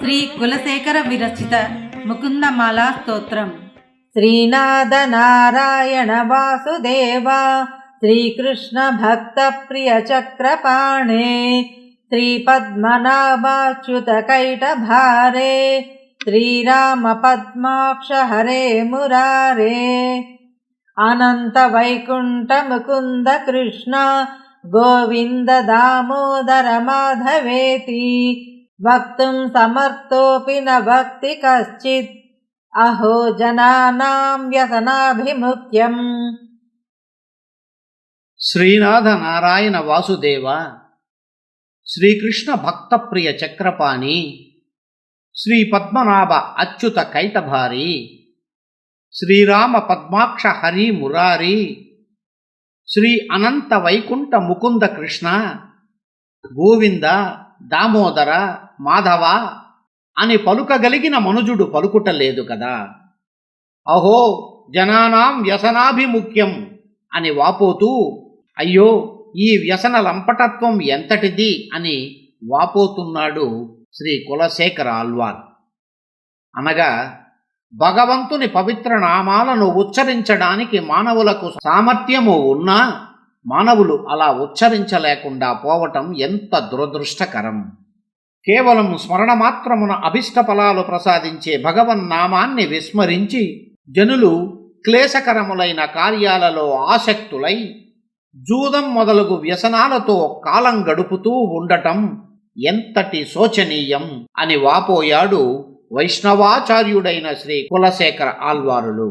श्रीकुलशेखर विरचित मुकुन्दमाला स्तोत्रम् श्रीनाद नारायण वासुदेवा श्रीकृष्ण भक्त प्रिय चक्रपाणे श्री पद्मनाभाच्युत పద్మనాభాచ్యుత శ్రీరామ పద్మాక్ష హరే మురారే. అనంత వైకుంఠ ముకుంద కృష్ణ గోవింద దామోదర మాధవేతి వక్తుం సమర్థోపి న భక్తి కశ్చిత్. అహో జనానాం వ్యసనాభిముఖ్యం. శ్రీనాథ నారాయణ వాసుదేవ శ్రీకృష్ణ భక్తప్రియ చక్రపాణి శ్రీ పద్మనాభ అచ్యుత కైతభారి. శ్రీరామ పద్మాక్ష హరి మురారి. శ్రీ అనంత వైకుంఠ ముకుంద కృష్ణ. గోవింద దామోదర మాధవ అని పలుకగలిగిన మనుజుడు పలుకుటలేదు కదా. అహో జనానాం వ్యసనాభిముఖ్యం అని వాపోతూ అయ్యో ఈ వ్యసన లంపటత్వం ఎంతటిది అని వాపోతున్నాడు శ్రీ కులశేఖర ఆల్వాన్ అనగా భగవంతుని పవిత్ర నామాలను ఉచ్చరించడానికి మానవులకు సామర్థ్యము ఉన్నా మానవులు అలా ఉచ్చరించలేకుండా పోవటం ఎంత దురదృష్టకరం. కేవలం స్మరణ మాత్రమున అభిష్ట ఫలాలు ప్రసాదించే భగవన్నామాన్ని విస్మరించి జనులు క్లేశకరములైన కార్యాలలో ఆసక్తులై జూదం మొదలగు వ్యసనాలతో కాలం గడుపుతూ ఉండటం ఎంతటి శోచనీయం అని వాపోయాడు వైష్ణవాచార్యుడైన శ్రీ కులశేఖర ఆల్వారులు